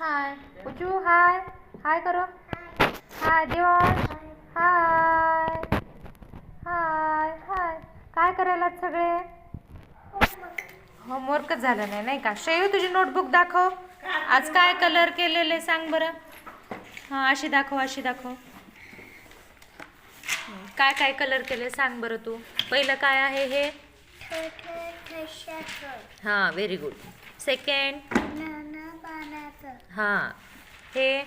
हाय. उचू हाय. हाय करो. Hi, दिवस हाय. हाय हाय. काय करायला सगळे? होमवर्क झालं नाही नाही का? श्रेयू तुझी नोटबुक दाखव. आज काय कलर केलेले सांग बरं? हां अशी दाखव अशी दाखव. काय काय कलर केले सांग बरं तू? पहिलं काय आहे हे? हां व्हेरी गुड सेकंड हां हे?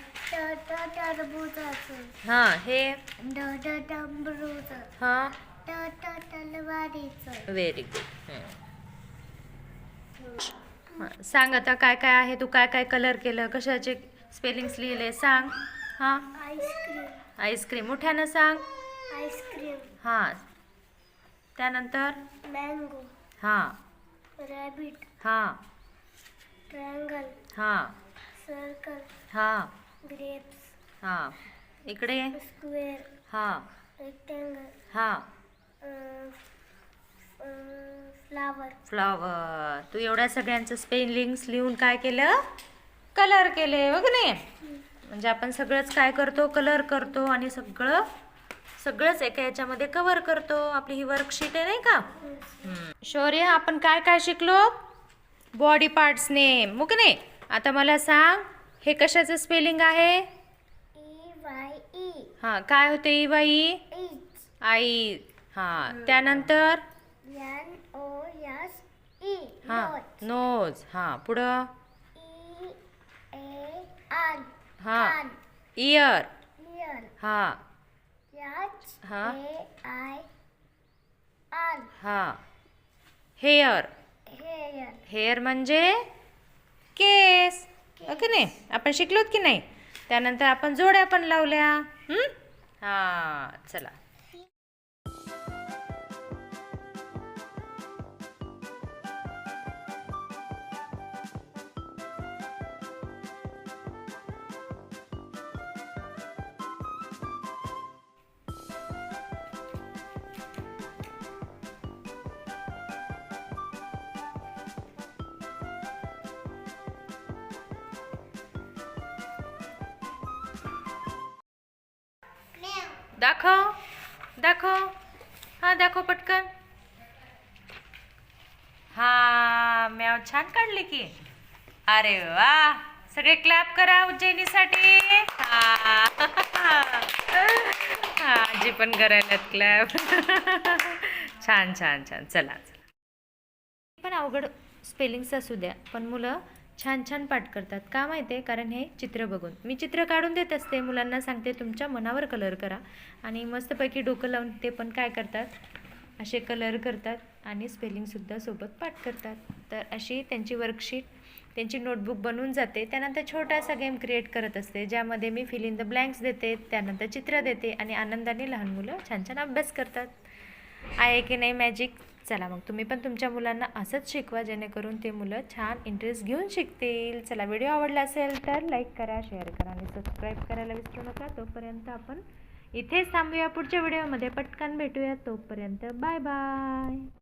हां हे? हां? व्हेरी गुड सांग आता काय काय आहे तू काय काय कलर केलं कशाचे स्पेलिंग्स लिहिले सांग. हां? आईस्क्रीम आईस्क्रीम मोठ्यानं सांग. आईस्क्रीम हां. त्यानंतर? मँगो हां. रॅबिट हां. ट्रँगल हां. सर्कल हां. ग्रेप्स हां. इकडे? स्क्वेअर हां. रेक्टँगल हां. फ्लावर फ्लॉवर तू एवढ्या सगळ्यांचं स्पेलिंग्स लिहून काय केलं? कलर केले बघ नाही म्हणजे आपण सगळंच काय करतो? कलर करतो आणि सगळं सगळंच एका याच्यामध्ये कव्हर करतो. आपली ही वर्कशीट आहे नाही का. शौर्य आपण काय काय शिकलो? बॉडी पार्ट्स नेम मग नाही? आता मला सांग हे कशाचं स्पेलिंग आहे? ई हां काय होते ई बाई आई हां त्यानंतर? एन ओ एस ई हां नोज हां पुढं? हां इयर हां. हा. ए आय आन हां. हेअर हेअर म्हणजे? केस ओके नाही? आपण शिकलोत की नाही? त्यानंतर आपण जोड्या पण लावल्या. हं? हां चला. दाखव दाखव. हां दाखव पटकन. हा म्याव छान काढली की. अरे वा सगळे क्लॅप करा उज्जैनीसाठी. हा. हा, आजी पण करायलात क्लॅप छान छान छान. चला चला. पण अवघड स्पेलिंग्स असू द्या पण मुलं छान छान पाठ करतात. का माहिती आहे कारण हे चित्र बघून. मी चित्र काढून देत असते. मुलांना सांगते तुमच्या मनावर कलर करा. आणि मस्तपैकी डोकं लावून ते पण काय करतात? असे कलर करतात आणि स्पेलिंगसुद्धा सोबत पाठ करतात. तर अशी त्यांची वर्कशीट त्यांची नोटबुक बनून जाते. त्यानंतर छोटासा गेम क्रिएट करत असते ज्यामध्ये मी फिल इन द ब्लँक्स देते त्यानंतर चित्र देते आणि आनंदाने लहान मुलं छान छान अभ्यास करतात. आहे की नाही मॅजिक चला मग तुम्ही पण तुमच्या मुलांना असंच शिकवा जेणेकरून ते मुलं छान इंटरेस्ट घेऊन शिकतील. चला व्हिडिओ आवडला असेल तर लाईक करा शेअर करा आणि सबस्क्राईब करायला विसरू नका. तोपर्यंत आपण इथेच थांबूया पुढच्या व्हिडिओमध्ये पटकन भेटूया. तोपर्यंत बाय बाय